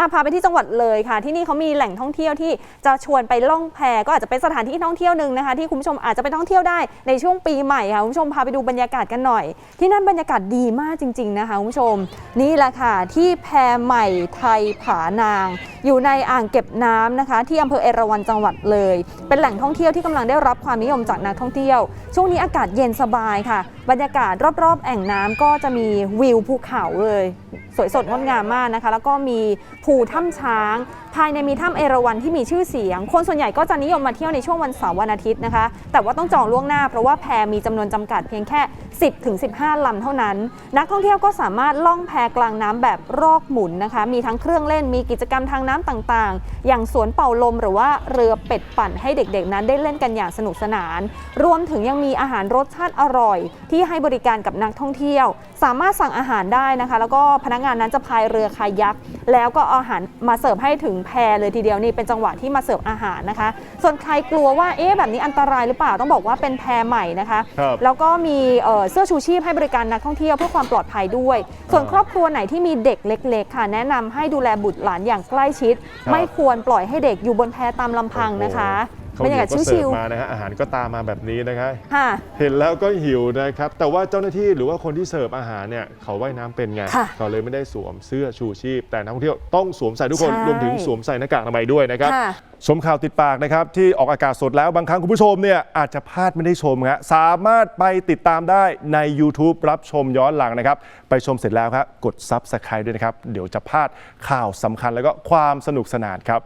อะพาไปที่จังหวัดเลยค่ะ ที่นี่เขามีแหล่งท่องเที่ยวที่จะชวนไปล่องแพก็อาจจะเป็นสถานที่ท่องเที่ยวหนึ่งนะคะที่คุณผู้ชมอาจจะไปท่องเที่ยวได้ในช่วงปีใหม่ค่ะคุณผู้ชมพาไปดูบรรยากาศกันหน่อย ที่นั่นบรรยากาศดีมากจริง ๆนะคะคุณผู้ชม นี่แหละค่ะที่แพใหม่ไทยผานางอยู่ในอ่างเก็บน้ำนะคะ ที่อำเภอเอราวัณจังหวัดเลย เป็นแหล่งท่องเที่ยวที่กำลังได้รับความนิยมจากนักท่องเที่ยว ช่วงนี้อากาศเย็นสบายค่ะ บรรยากาศรอบๆ แอ่งน้ำก็จะมีวิวภูเขาเลย สวยสดงดงามมากนะคะ แล้วก็มีภูถ้ำช้าง ภายในมีถ้ำเอราวัณที่มีชื่อเสียง คนส่วนใหญ่ก็จะนิยมมาเที่ยวในช่วงวันเสาร์วันอาทิตย์นะคะ แต่ว่าต้องจองล่วงหน้าเพราะว่าแพมีจำนวนจำกัดเพียงแค่ 10ถึง15ลำเท่านั้น นักท่องเที่ยวก็สามารถล่องแพกลางน้ำแบบรอกหมุนนะคะ มีทั้งเครื่องเล่น มีกิจกรรมทางน้ำต่างๆ อย่างสวนเป่าลมหรือว่าเรือเป็ดปั่นให้เด็กๆ นั้นได้เล่นกันอย่างสนุกสนาน รวมถึงยังมีอาหารรสชาติอร่อย ที่ให้บริการกับนักท่องเที่ยว สามารถสั่งอาหารได้นะคะ แล้วก็พนักงานนั้นจะพายเรือคายัก แล้วก็เอาอาหารมาเสิร์ฟให้ถึงแพเลยทีเดียวนี่เป็นจังหวะที่มาเสิร์ฟอาหารนะคะ ส่วนใครกลัวว่าเอ๊ะแบบนี้อันตรายหรือเปล่าต้องบอกว่าเป็นแพใหม่นะคะครับแล้วก็มีเอ่อเสื้อชูชีพให้บริการนักท่องเที่ยวเพื่อความปลอดภัยด้วย ส่วนครอบครัวไหนที่มีเด็กเล็ก ๆ ค่ะ แนะนำให้ดูแลบุตรหลานอย่างใกล้ชิดครับไม่ควรปล่อยให้เด็กอยู่บนแพตามลำพังนะคะ เขาบรรเดี๋ยายกาวศก็เสิชิร์วฟมานะฮะอาหารก็ตามมาแบบนี้นะครับๆค่ะเห็นแล้วก็หิวนะครับ แต่ว่าเจ้าหน้าที่หรือว่าคนที่เสิร์ฟอาหารเนี่ยเขาว่ายน้ำเป็นไงค่ะเขาเลยไม่ได้สวมเสื้อชูชีพ แต่นักท่องเที่ยวต้องสวมใส่ทุกคนใช่รวมถึงสวมใส่หน้ากากอนามัยด้วยนะครับ ค่ะ ชมข่าวติดปากนะครับ ที่ออกอากาศสดแล้วบางครั้งคุณผู้ชมเนี่ยอาจจะพลาดไม่ได้ชมฮะสามารถไปติดตามได้ใน YouTube รับชมย้อนหลังนะครับ ไปชมเสร็จแล้วครับกด Subscribe ด้วยนะครับ เดี๋ยวจะพลาดข่าวสำคัญแล้วก็ความสนุกสนานครับ